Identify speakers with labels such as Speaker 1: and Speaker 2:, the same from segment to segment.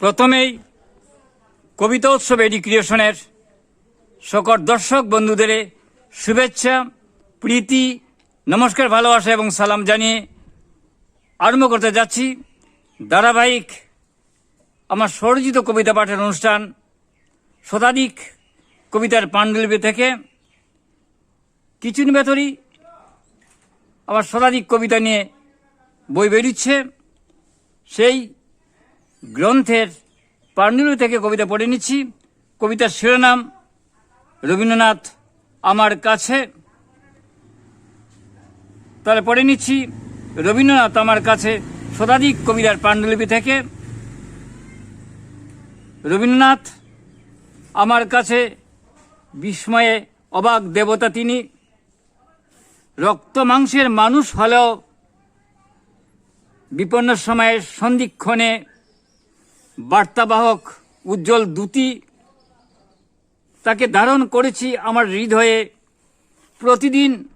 Speaker 1: প্রথমেই কবিতা উৎসব এডুক্রিয়েশনের সকল দর্শক বন্ধুদের শুভেচ্ছা, প্রীতি, নমস্কার, ভালোবাসা এবং সালাম জানিয়ে আরম্ভ করতে যাচ্ছি। ধারাবাহিক আমার স্বরচিত কবিতা পাঠের অনুষ্ঠান শতাধিক কবিতার পাণ্ডুলিপি থেকে কিছু ভেতরই আমার শতাধিক কবিতা নিয়ে বই বেরোচ্ছে সেই গ্রন্থের পাণ্ডুলিপি থেকে কবিতা পড়ে নিচ্ছি। কবিতার শিরোনাম, রবীন্দ্রনাথ আমার কাছে। তাহলে পড়ে নিচ্ছি, রবীন্দ্রনাথ আমার কাছে, শতাধিক কবিতার পাণ্ডুলিপি থেকে। রবীন্দ্রনাথ আমার কাছে, বিস্ময়ে অবাক দেবতা তিনি। রক্ত মাংসের মানুষ হলেও বিপন্ন সময়ের সন্ধিক্ষণে বার্তাবাহক উজ্জ্বল দূতি তাকে ধারণ করেছি আমার হৃদয়ে। প্রতিদিন,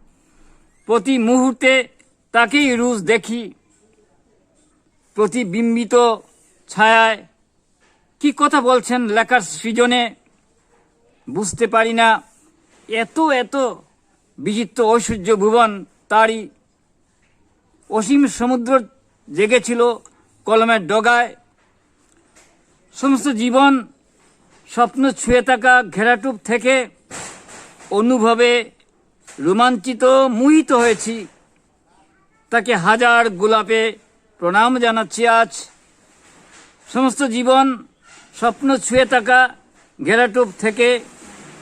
Speaker 1: প্রতি মুহূর্তে তাকেই রুজ দেখি। প্রতিবিম্বিত ছায়ায় কি কথা বলছেন লেখার সৃজনে? বুঝতে পারি না। এত এত বিচিত্র ঐশ্বর্য ভুবন তারই অসীম সমুদ্র জেগেছিল কলমের ডগায়। সমস্ত জীবন স্বপ্ন ছুঁয়ে থাকা ঘেরাটুপ থেকে অনুভবে রোমাঞ্চিত, মুহিত হয়েছি। তাকে হাজার গোলাপে প্রণাম জানাচ্ছি আজ। সমস্ত জীবন স্বপ্ন ছুঁয়ে থাকা ঘেরাটুপ থেকে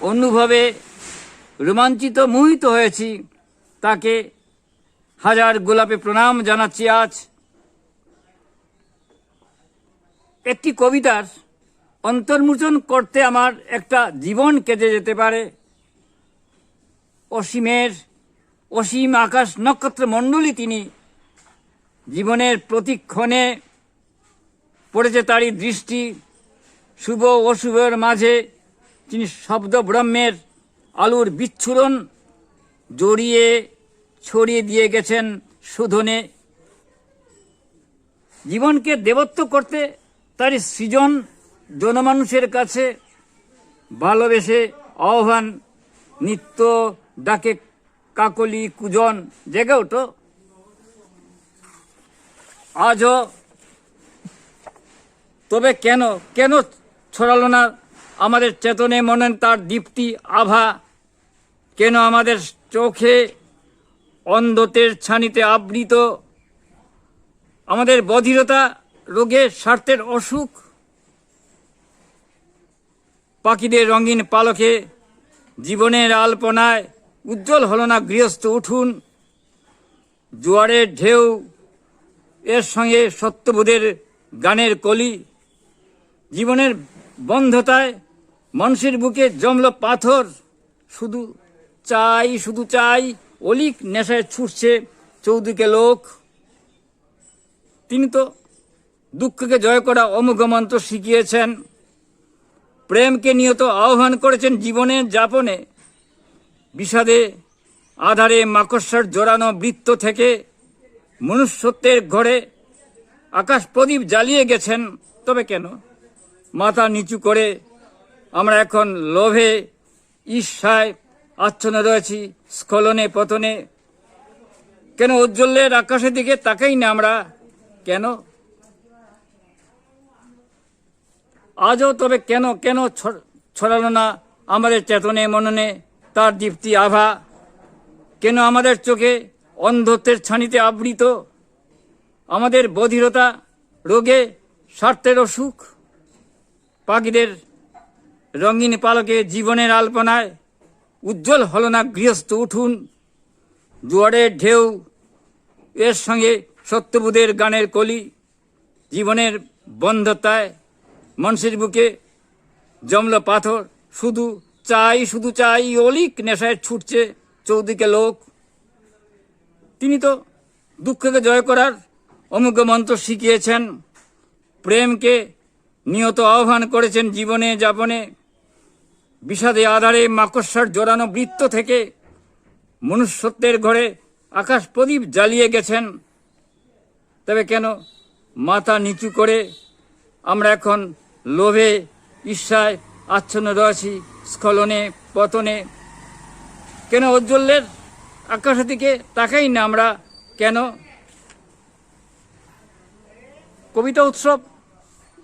Speaker 1: অনুভবে রোমাঞ্চিত, মোহিত হয়েছি। তাকে হাজার গোলাপে প্রণাম জানাচ্ছি আজ। একটি কবিতার অন্তর্মোচন করতে আমার একটা জীবন কেটে যেতে পারে। অসীমের অসীম আকাশ নক্ষত্র মণ্ডলী তিনি জীবনের প্রতিক্ষণে পড়েছে তারই দৃষ্টি। শুভ অশুভের মাঝে তিনি শব্দ ব্রহ্মের আলুর বিচ্ছুরণ জড়িয়ে ছড়িয়ে দিয়ে গেছেন শোধনে। জীবনকে দেবত্ব করতে তার সৃজন জনমানুষের কাছে ভালোবেসে আহ্বান, নিত্য, ডাকে কাকলি, কুজন, জেগে ওঠো। আজও তবে কেন কেন ছড়ালো না আমাদের চেতনে মনে তার দীপ্তি, আভা? কেন আমাদের চোখে অন্ধতের ছানিতে আবৃত? আমাদের বধিরতা রোগে স্বার্থের অসুখ। পাখিদের রঙিন পালকে জীবনের আলপনায় উজ্জ্বল হল না গৃহস্থ উঠুন। জোয়ারের ঢেউ, এর সঙ্গে সত্যবোধের গানের কলি। জীবনের বন্ধতায় মানুষের বুকে জমল পাথর। শুধু চাই শুধু চাই, অলিক নেশায় ছুটছে চৌদিকে লোক। তিনি তো দুঃখকে জয় করা অমুখ মন্ত্র শিখিয়েছেন। প্রেমকে নিয়ত আহ্বান করেছেন জীবনের যাপনে। বিষাদে, আধারে মাকড়সার জোরানো বৃত্ত থেকে মনুষ্যত্বের ঘরে আকাশ প্রদীপ জ্বালিয়ে গেছেন। তবে কেন? মাথা নিচু করে আমরা এখন লোভে, ঈর্ষায় আচ্ছন্ন রয়েছি, স্খলনে, পতনে। কেন উজ্জ্বলের আকাশের দিকে তাকাই না আমরা? কেন? আজও তবে কেন কেন ছড়ালো না আমাদের চেতনে, মননে? তার দীপ্তি আভা, কেন আমাদের চোখে অন্ধত্বের ছানিতে আবৃত? আমাদের বধিরতা রোগে স্বার্থের অসুখ? পাখিদের রঙিন পালকে জীবনের আলপনায় উজ্জ্বল হল না গৃহস্থ উঠুন। জোয়ারের ঢেউ, এর সঙ্গে সত্যবোধের গানের কলি, জীবনের বন্ধতায় মানুষের বুকে জমল পাথর। শুধু চাই শুধু চাই, অলিক নেশায় ছুটছে চৌদিকে লোক। তিনি তো দুঃখকে জয় করার অমুক মন্ত্র শিখিয়েছেন। প্রেমকে নিয়ত আহ্বান করেছেন জীবনে যাপনে। বিষাদে আধারে মাকড়সার জোরানো বৃত্ত থেকে মনুষ্যত্বের ঘরে আকাশ প্রদীপ জ্বালিয়ে গেছেন। তবে কেন মাথা নিচু করে আমরা এখন লোভে, ঈর্ষায়, আচ্ছন্ন রয়েছি, স্খলনে, পতনে। কেন ঔজ্জ্বল্যের আকাশের দিকে তাকাই না আমরা? কেন? কবিতা উৎসব,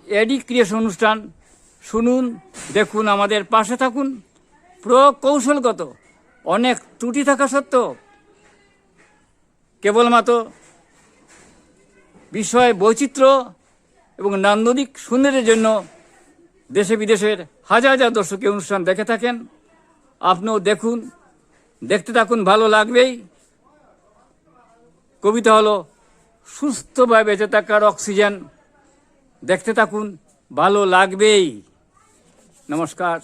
Speaker 1: এডি ক্রিয়েশন অনুষ্ঠান। শুনুন, দেখুন, আমাদের পাশে থাকুন। প্রকৌশলগত, অনেক ত্রুটি থাকা সত্ত্বেও। কেবলমাত্র বিষয় বৈচিত্র্য এবং নান্দনিক সুন্দরের জন্য দেশে বিদেশের হাজার হাজার দর্শক এই অনুষ্ঠান দেখে থাকেন। আপনিও দেখুন, দেখতে থাকুন, ভালো লাগবেই। কবিতা হলো, সুস্থভাবে বেঁচে থাকার অক্সিজেন। দেখতে থাকুন, ভালো লাগবেই। নমস্কার।